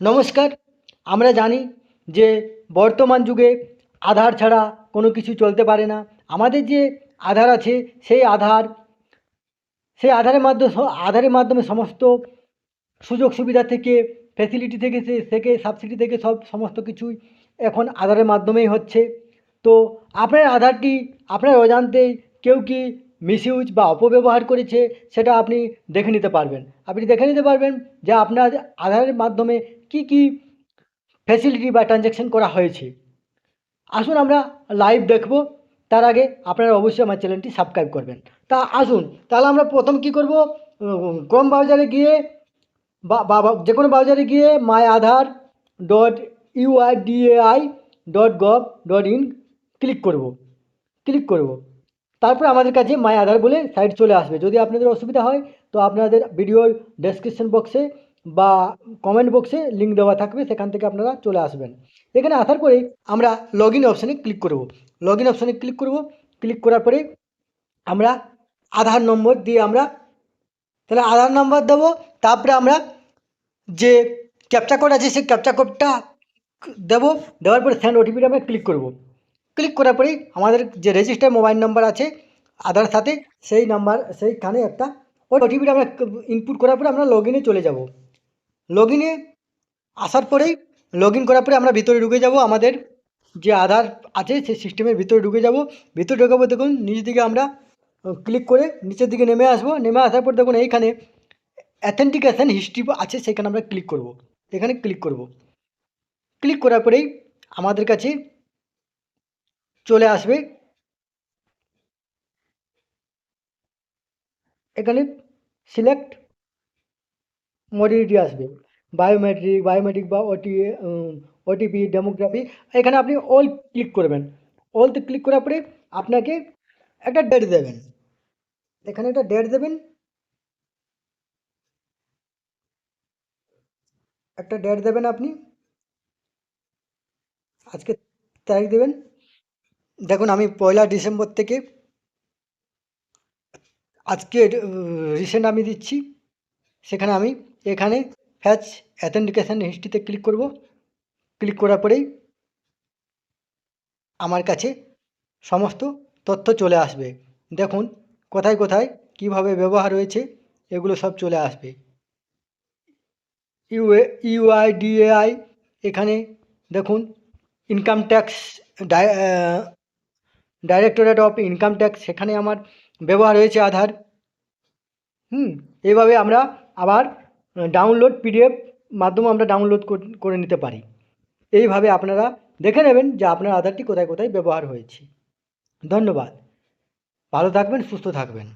নমস্কার, আমরা জানি যে বর্তমান যুগে আধার ছাড়া কোনো কিছু চলতে পারে না। আমাদের যে আধার আছে, সেই আধার, সেই আধারের মাধ্যমে আধারের মাধ্যমে সমস্ত সুযোগ সুবিধা থেকে ফেসিলিটি থেকে, সে, থেকে সাবসিডি থেকে সব, সমস্ত কিছুই এখন আধারের মাধ্যমেই হচ্ছে। তো আপনার আধারটি, আপনার অজান্তেই কেউ কি মিসইউজ বা অপব্যবহার করেছে, সেটা আপনি দেখে নিতে পারবেন। আপনি দেখে নিতে পারবেন যে আপনার আধারের মাধ্যমে কী কী ফেসিলিটি বা ট্রানজ্যাকশন করা হয়েছে। আসুন আমরা লাইভ দেখব, তার আগে আপনারা অবশ্যই আমার চ্যানেলটি সাবস্ক্রাইব করবেন। তা আসুন, তাহলে আমরা প্রথম কী করব? ক্রোম ব্রাউজারে গিয়ে বা- যে কোনো ব্রাউজারে গিয়ে my Aadhaar dot UIDAI dot gov dot in click করব। ক্লিক করব। তারপরে আমাদের কাছে মাই আধার বলে সাইট চলে আসবে। যদি আপনাদের অসুবিধা হয়, তো আপনাদের ভিডিওর ডেসক্রিপশন বক্সে বা কমেন্ট বক্সে লিঙ্ক দেওয়া থাকবে, সেখান থেকে আপনারা চলে আসবেন। এখানে আসার পরেই আমরা লগ ইন অপশানে ক্লিক করব। লগ ইন অপশানে ক্লিক করব। ক্লিক করার পরে আমরা আধার নম্বর দিয়ে আমরা তাহলে আধার নম্বর দেবো। তারপরে আমরা যে ক্যাপচা কোড আছে, সেই ক্যাপচা কোডটা দেবো। দেওয়ার পরে স্যান্ড ওটিপিটা আমরা ক্লিক করব। ক্লিক করার পরেই আমাদের যে রেজিস্টার মোবাইল নাম্বার আছে আধার সাথে সেই নাম্বার সেইখানে একটা ওটিপিটা আমরা ইনপুট করার পরে আমরা লগ চলে যাব। লগ আসার পরেই লগ করার পরে আমরা ভিতরে ঢুকে যাব, আমাদের যে আধার আছে সেই সিস্টেমের ভিতরে ঢুকে যাব। ভিতরে ঢুকাবো দেখুন, নিচ দিকে আমরা ক্লিক করে নিচের দিকে নেমে আসব। নেমে আসার পর দেখুন, এইখানে অ্যাথেন্টিকেশন হিস্ট্রি আছে সেখানে আমরা ক্লিক করব। এখানে ক্লিক করব। ক্লিক করার পরেই আমাদের কাছে চলে আসবে। এখানে সিলেক্ট মডিলিটি আসবে। বায়োমেট্রিক বায়োমেট্রিক বা ওটি ওটিপি ডেমোগ্রাফি এখানে আপনি অল ক্লিক করবেন। অলতে ক্লিক করার পরে আপনাকে একটা ডেট দেবেন। এখানে একটা ডেট দেবেন। একটা ডেট দেবেন আপনি। আজকে তারিখ দেবেন। দেখুন, আমি পয়লা ডিসেম্বর থেকে আজকে রিসেন্ট আমি দিচ্ছি। সেখানে আমি এখানে ফ্যাচ অ্যাথেন্টিকেশন হিস্ট্রিতে ক্লিক করব। ক্লিক করার পরেই আমার কাছে সমস্ত তথ্য চলে আসবে। দেখুন, কোথায় কোথায় কীভাবে ব্যবহার হয়েছে, এগুলো সব চলে আসবে। ইউএ ইউআইডিএআই এখানে দেখুন income tax directorate of income tax সেখানে আমার ব্যবহার হয়েছে আধার। হুম এইভাবে আমরা আবার ডাউনলোড পিডিএফ মাধ্যমে আমরা ডাউনলোড করে নিতে পারি। এইভাবে আপনারা দেখে নেবেন যে আপনার আধারটি কোথায় কোথায় ব্যবহার হয়েছে। ধন্যবাদ। ভালো থাকবেন, সুস্থ থাকবেন।